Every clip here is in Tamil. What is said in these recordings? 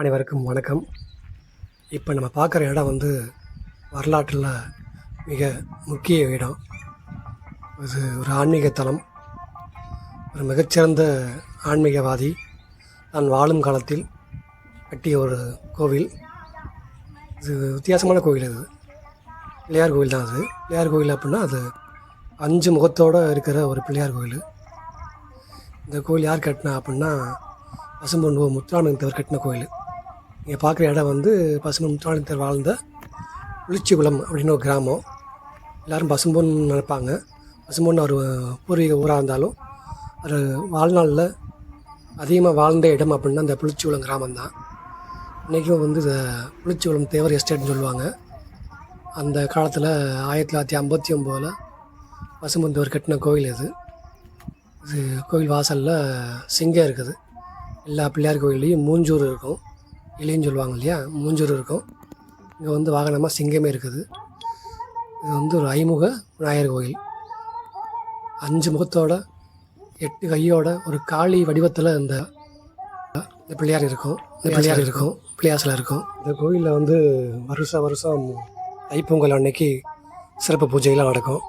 அனைவருக்கும் வணக்கம். இப்போ நம்ம பார்க்குற இடம் வந்து வரலாற்றில் மிக முக்கிய இடம். இது ஒரு ஆன்மீக தலம். ஒரு மிகச்சிறந்த ஆன்மீகவாதி. தான் வாழும் காலத்தில் கட்டிய ஒரு கோவில். இது வித்தியாசமான கோவில் அது. பிள்ளையார் கோவில் தான் அது. பிள்ளையார் கோவில் அப்படின்னா அது அஞ்சு முகத்தோடு இருக்கிற ஒரு பிள்ளையார் கோவில். இந்த கோவில் யார் கட்டினா அப்படின்னா பசும்பொன் ஓ முத்துராமலிங்கத்தவர் கட்டின கோவில். நீங்கள் பார்க்குற இடம் வந்து பசும்பொன் முத்துராமலிங்கத்தவர் வாழ்ந்த உளிச்சிகுளம் அப்படின்னு ஒரு கிராமம். எல்லோரும் பசும்பொன் நினைப்பாங்க. பசும்பொன் ஒரு பூர்வீக ஊராக இருந்தாலும் ஒரு வாழ்நாளில் அதிகமாக வாழ்ந்த இடம் அப்படின்னா அந்த புளிச்சிகுளம் கிராமம் தான் இன்றைக்கும் வந்து இந்த புளிச்சிகுளம் தேவர் எஸ்டேட்னு சொல்லுவாங்க. அந்த காலத்தில் ஆயிரத்தி தொள்ளாயிரத்தி ஐம்பத்தி ஒம்போதில் பசும்பொன் தேவர் கட்டின கோவில் இது. இது கோவில் வாசலில் சிங்கம் இருக்குது. எல்லா பிள்ளையார் கோயில்லையும் மூஞ்சூர் இருக்கும். இலைன்னு சொல்லுவாங்க இல்லையா? மூஞ்சூர் இருக்கும். இங்கே வந்து வாகனமாக சிங்கமே இருக்குது. இது வந்து ஒரு ஐமுக விநாயகர் கோயில். அஞ்சு முகத்தோட எட்டு கையோட ஒரு காளி வடிவத்தில் இந்த இந்த பிள்ளையார் இருக்கும். இந்த பிள்ளையார் இருக்கும். பிள்ளையார் இருக்கும். இந்த கோயிலில் வந்து வருஷம் வருஷம் தைப்பொங்கல் அன்னைக்கு சிறப்பு பூஜைகள்லாம் நடக்கும்.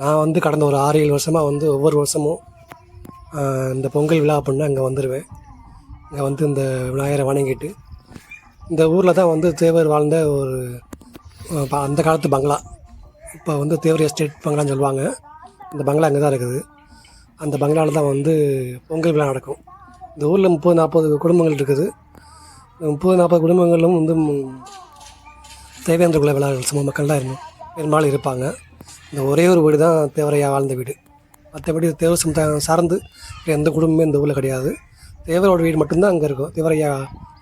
நான் வந்து கடந்த ஒரு ஆறு ஏழு வருஷமாக வந்து ஒவ்வொரு வருஷமும் இந்த பொங்கல் விழா அப்படின்னா அங்கே வந்துடுவேன் இங்கே வந்து இந்த விநாயகரை வணங்கிட்டு இந்த ஊரில் தான் வந்து தேவர் வாழ்ந்த ஒரு ப- அந்த காலத்து பங்களா. இப்போ வந்து தேவர் எஸ்டேட் பங்களான்னு சொல்லுவாங்க. அந்த பங்களா அங்கே தான் இருக்குது. அந்த பங்களாவில் தான் வந்து பொங்கல் விழா நடக்கும். இந்த ஊரில் முப்பது நாற்பது குடும்பங்கள் இருக்குது. முப்பது நாற்பது குடும்பங்களும் வந்து தேவேந்திர குல விழா சும்மா மக்கள் தான் இருந்தோம் பெரும்பாலும் இருப்பாங்க. இந்த ஒரே ஒரு வீடு தான் தேவரையா வாழ்ந்த வீடு. மற்றபடி தேவர் சமுதாயம் சார்ந்து எந்த குடும்பமே இந்த ஊரில் கிடையாது. தேவரோட வீடு மட்டும்தான் அங்கே இருக்கும். தேவரையா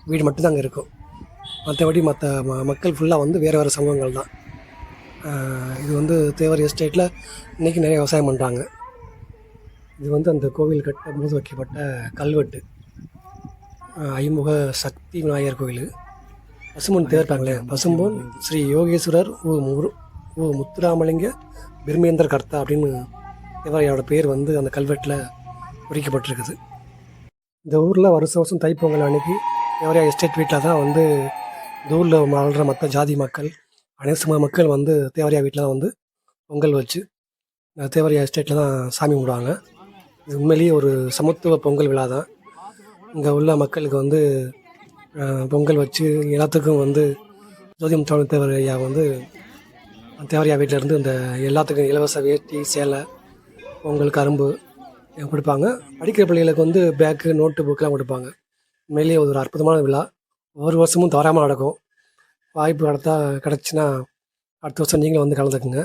வீடு மட்டும்தான் அங்கே இருக்கும். மற்றபடி மற்ற ம மக்கள் ஃபுல்லாக வந்து வேறு வேறு சமூகங்கள் தான். இது வந்து தேவர் எஸ்டேட்டில் இன்றைக்கி நிறைய விவசாயம் பண்ணுறாங்க இது வந்து அந்த கோவில் கட்ட போது வைக்கப்பட்ட கல்வெட்டு. ஐமுக சக்தி விநாயகர் கோவில். பசும்பொன் தேர்ப்பாங்களே பசும்பொன் ஸ்ரீ யோகேஸ்வரர் ஓ முரு ஓ முத்துராமலிங்க பிரம்மேந்தர் கர்த்தா அப்படின்னு தேவரையோட பேர் வந்து அந்த கல்வெட்டில் குறிக்கப்பட்டிருக்குது இந்த ஊரில் வருஷம் வருஷம் தைப்பொங்கல் அன்னைக்கு எவரையா எஸ்டேட் வீட்டில் தான் வந்து தூரில் வாழ்கிற மற்ற ஜாதி மக்கள் அனைத்து மக்கள் வந்து தேவரையா வீட்டில் தான் வந்து பொங்கல் வச்சு இந்த தேவரையா எஸ்டேட்டில் தான் சாமி கும்பிடுவாங்க. இது உண்மையிலேயே ஒரு சமத்துவ பொங்கல் விழா தான். இங்கே உள்ள மக்களுக்கு வந்து பொங்கல் வச்சு எல்லாத்துக்கும் வந்து ஜோதி முத்தாளன் தேவரையா வந்து தேவரையா வீட்டிலேருந்து இந்த எல்லாத்துக்கும் இலவச வேட்டி சேலை பொங்கல் கரும்பு கொடுப்பாங்க. படிக்கிற பிள்ளைகளுக்கு வந்து பேக்கு நோட்டு புக்கெலாம் கொடுப்பாங்க. உண்மையிலேயே ஒரு அற்புதமான விழா. ஒவ்வொரு வருஷமும் தவறாமல் நடக்கும். வாய்ப்பு கிடைத்தா கிடச்சின்னா அடுத்த வருஷம் நீங்களும் வந்து கலந்துக்குங்க.